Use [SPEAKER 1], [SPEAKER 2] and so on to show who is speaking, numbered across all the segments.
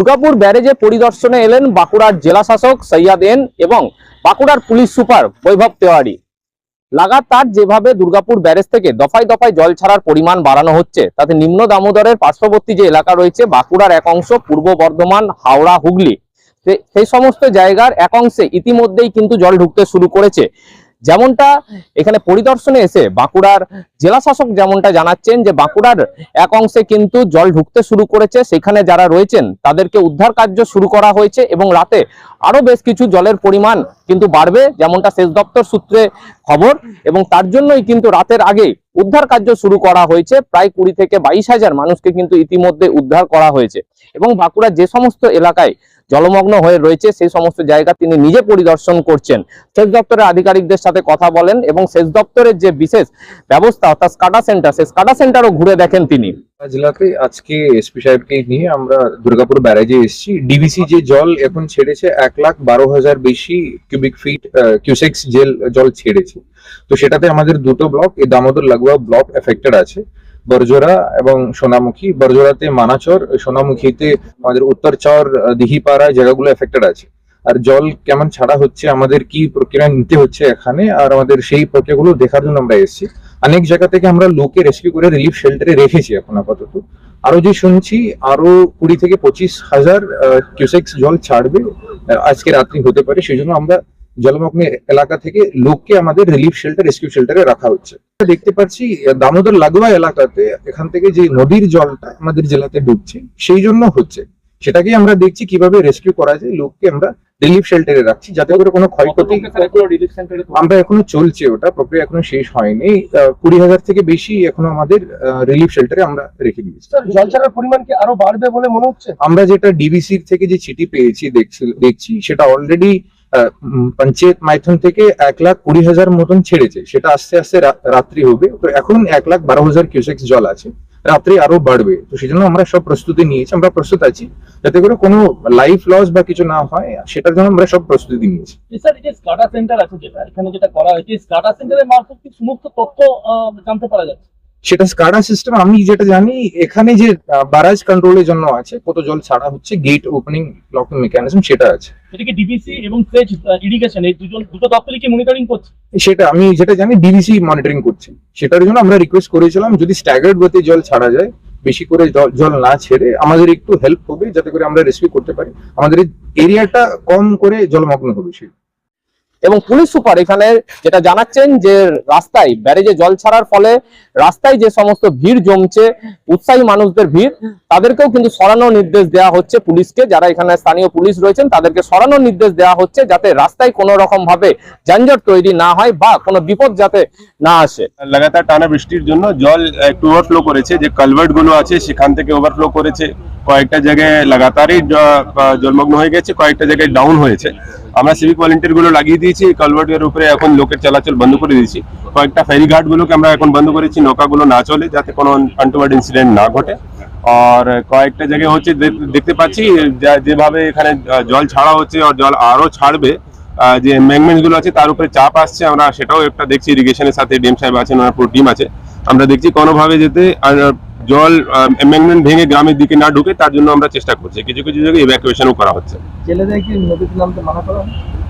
[SPEAKER 1] দুর্গাপুর ব্যারেজে পরিদর্শনে এলেন বাঁকুড়ার জেলা শাসক সৈয়াদ এন এবং বাঁকুড়ার পুলিশ সুপার বৈভব তেওয়ারি। লাগাতার যেভাবে দুর্গাপুর ব্যারেজ থেকে দফায় দফায় জল ছাড়ার পরিমাণ বাড়ানো হচ্ছে, তাতে নিম্ন দামোদরের পার্শ্ববর্তী যে এলাকা রয়েছে, বাঁকুড়ার এক অংশ, পূর্ব বর্ধমান, হাওড়া, হুগলি সেই সমস্ত জায়গার এক অংশে ইতিমধ্যেই কিন্তু জল ঢুকতে শুরু করেছে। যেমনটা এখানে পরিদর্শনে এসে বাঁকুড়ার জেলা শাসক যেমনটা জানাচ্ছেন যে বাঁকুড়ার এক অংশে কিন্তু জল ঢুকতে শুরু করেছে, সেখানে যারা রয়েছেন তাদেরকে উদ্ধার কার্য শুরু করা হয়েছে এবং রাতে আরও বেশ কিছু জলের পরিমাণ কিন্তু বাড়বে, যেমনটা সেচ দপ্তর সূত্রে খবর এবং তার জন্যই কিন্তু রাতের আগে উদ্ধার কার্য শুরু করা হয়েছে, প্রায় কুড়ি থেকে বাইশ হাজার মানুষকে কিন্তু ইতিমধ্যে উদ্ধার করা হয়েছে এবং বাঁকুড়ার যে সমস্ত এলাকায় জলমগ্ন হয়ে রয়েছে, সেই সমস্ত জায়গা তিনি নিজে পরিদর্শন করছেন। সেচ দপ্তরের আধিকারিকদের সাথে কথা বলেন এবং সেচ দপ্তরের যে বিশেষ ব্যবস্থা, অর্থাৎ স্কাডা সেন্টার সেই স্কাডা সেন্টারও ঘুরে দেখেন তিনি।
[SPEAKER 2] জেলাতে আজকে এসপি সাহেবকে নিয়ে আমরা দুর্গাপুর ব্যারাজে এসেছি। ডিবিসি যে জল এখন ছেড়েছে এক লাখ বারো হাজার বেশি কিউবিক ফিট কিউসেক্স জেল, জল ছেড়েছে। তো সেটাতে আমাদের দুটো ব্লক এই দামোদর লাগোয়া ব্লক এফেক্টেড আছে। বরজোড়া এবং সোনামুখী। বরজোড়াতে মানাচর সোনামুখীতে আমাদের উত্তরচর আহ, দিহিপাড়া জায়গাগুলো এফেক্টেড আছে। আর জল কেমন ছাড়া হচ্ছে আমাদের কি প্রক্রিয়া নিতে হচ্ছে এখানে আর আমাদের সেই প্রক্রিয়াগুলো দেখার জন্য আমরা এসেছি। অনেক জায়গা থেকে আমরা লোকে রেস্কিউ করে রিলিফ শেল্টারে রেখেছি এখন আপাতত। আরও যে শুনছি আরও কুড়ি থেকে পঁচিশ হাজার কিউসেক্স জল ছাড়বে আজকে রাত্রি হতে পারে সেই জন্য আমরা জলমগ্ন এলাকা থেকে লোককে আমাদের রিলিফ শেল্টার রেস্কিউ শেল্টারে রাখা হচ্ছে। দেখতে পাচ্ছি দামোদর লাগোয়া এলাকাতে এখান থেকে যে নদীর জলটা আমাদের জেলাতে ডুবছে সেই জন্য হচ্ছে। সেটাকেই আমরা দেখছি কীভাবে রেস্কিউ করা যায় লোককে আমরা রিলিফ শেল্টারে রাখছি যাতে করে কোনো ক্ষয়ক্ষতি আমরা এখনও চলছে ওটা প্রক্রিয়া এখনও শেষ হয়নি। কুড়ি হাজার থেকে বেশি এখনও আমাদের রিলিফ শেল্টারে আমরা রেখে দিয়েছি।
[SPEAKER 3] জল ছাড়ার পরিমাণ কি আরও বাড়বে বলে মনে হচ্ছে?
[SPEAKER 2] আমরা যেটা ডিবিসির থেকে যে চিঠি পেয়েছি দেখছি সেটা অলরেডি পঞ্চায়েত মাইথন থেকে এক লাখ কুড়ি হাজার মতন ছেড়েছে। সেটা আস্তে আস্তে রাত্রি হবে। তো এখন এক লাখ বারো হাজার কিউসেক্স জল আছে। রাত্রি আরও বাড়বে। তো সেই জন্য আমরা সব প্রস্তুতি নিয়েছি। আমরা প্রস্তুত আছি যাতে করে কোনো লাইফ লস বা কিছু না হয়, সেটার জন্য আমরা সব প্রস্তুতি নিয়েছি।
[SPEAKER 4] স্যার এই যে স্কাডা সেন্টার আছে যেটা, এখানে যেটা করা হয়েছে স্কাডা সেন্টারের মারফত কি সমস্ত তথ্য জানতে পারা যাচ্ছে?
[SPEAKER 2] সেটা স্কাডা সিস্টেম আমি যেটা জানি এখানে যে বারাজ কন্ট্রোলের জন্য আছে কত জল ছাড়া হচ্ছে গেট ওপেনিং লকিং মেকানিজম সেটা আছে।
[SPEAKER 4] এটাকে ডিবিসি এবং সেচ ইরিগেশন এই দুজন দুটো দপ্তরই কি মনিটরিং করছে?
[SPEAKER 2] সেটা আমি যেটা জানি ডিবিসি মনিটরিং করছে। সেটার জন্য আমরা রিকোয়েস্ট করেছিলাম যদি স্ট্যাগার্ড গতি জল ছাড়া যায় বেশি করে জল- না ছেড়ে আমাদের একটু হেল্প হবে যাতে করে আমরা রেস্কিউ করতে পারি। আমাদের এরিয়াটা কম করে জলমগ্ন হবে সেই।
[SPEAKER 1] এবং পুলিশ সুপার এখানে যেটা জানাচ্ছেন যে রাস্তায় ব্যারেজে জল ছাড়ার ফলে রাস্তায় যে সমস্ত ভিড় জমছে, উৎসাহী মানুষদের ভিড়, তাদেরকেও কিন্তু সরানোর নির্দেশ দেওয়া হচ্ছে পুলিশকে। যারা এখানে স্থানীয় পুলিশ রয়েছেন, তাদেরকে সরানোর নির্দেশ দেওয়া হচ্ছে যাতে রাস্তায় কোনো রকম ভাবে যানজট তৈরি না হয় বা কোনো বিপদ যাতে না আসে।
[SPEAKER 5] লাগাতার টানা বৃষ্টির জন্য জল একটু ওভারফ্লো করেছে। যে কালভার্টগুলো আছে, সেখান থেকে ওভারফ্লো করেছে। কয়েকটা জায়গায় লাগাতারই জলমগ্ন হয়ে গেছে, কয়েকটা জায়গায় ডাউন হয়েছে। আমরা সিভিক ভলেন্টিয়ারগুলো লাগিয়ে দিয়েছি কালভার্টের উপরে এখন লোকের চলাচল বন্ধ করে দিয়েছি। কয়েকটা ফেরিঘাট গুলোকে আমরা এখন বন্ধ করেছি, নৌকাগুলো না চলে যাতে কোনো আনটুয়ার্ড ইনসিডেন্ট না ঘটে। আর কয়েকটা জায়গায় হচ্ছে দেখতে পাচ্ছি যেভাবে এখানে জল ছাড়া হচ্ছে আর জল আরও ছাড়বে যে এম্বাঙ্কমেন্টগুলো আছে তার উপরে চাপ আসছে, আমরা সেটাও একটা দেখছি ইরিগেশনের সাথে ডিএম সাহেব আছেন, ওনার পুরো টিম আছে। আমরা দেখছি কোনোভাবে যেতে জল এম্বাঙ্কমেন্ট ভেঙে গ্রামের দিকে না ঢুকে তার জন্য আমরা চেষ্টা করছি। কিছু কিছু জায়গায় ইভ্যাকুয়েশনও করা হচ্ছে।
[SPEAKER 3] জেলেদের নদীতে নামতে মানা করা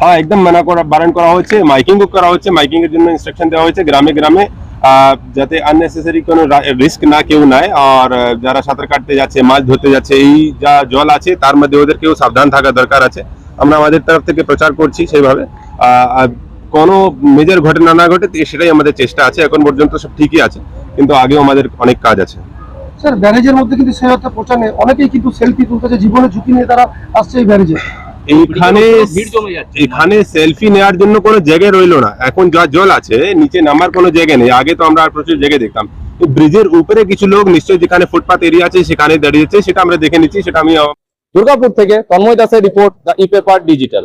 [SPEAKER 3] হ্যাঁ?
[SPEAKER 5] একদম মানা করা বারণ করা হচ্ছে মাইকিংও করা হচ্ছে মাইকিং এর জন্য ইনস্ট্রাকশন দেওয়া হয়েছে গ্রামে গ্রামে যাতে আননেসেসারি কোনো রিস্ক না কেউ নেয়। আর যারা সাঁতার কাটতে যাচ্ছে মাছ ধরতে যাচ্ছে এই যা জল আছে তার মধ্যে ওদেরকেও সাবধান থাকা দরকার আছে। আমরা আমাদের তরফ থেকে প্রচার করছি সেইভাবে। আর কোনো মেজর ঘটনা না ঘটে সেটাই আমাদের চেষ্টা আছে। এখন পর্যন্ত সব ঠিকই আছে কিন্তু আগেও আমাদের অনেক কাজ আছে।
[SPEAKER 3] স্যার ব্যারেজের মধ্যে কিন্তু সেই অর্থে পৌঁছানে অনেকেই কিন্তু সেলফি তুলতেছে জীবনের ঝুঁকি নিয়ে তারা আসছে এই ব্যারেজে।
[SPEAKER 5] এইখানে
[SPEAKER 4] ভিড় জমে যাচ্ছে।
[SPEAKER 5] এখানে সেলফি নেওয়ার জন্য কোনো জায়গা রইল না। এখন যা জল আছে নিচে নামার কোনো জায়গা নেই। আগে তো আমরা প্রচুর জায়গায় দেখতাম। ব্রিজের উপরে কিছু লোক নিশ্চয়ই যেখানে ফুটপাথ এরিয়া আছে সেখানে দাঁড়িয়েছে সেটা আমরা দেখে নিচ্ছি সেটা আমি
[SPEAKER 1] দুর্গাপুর থেকে তন্ময় দাসের report the e paper digital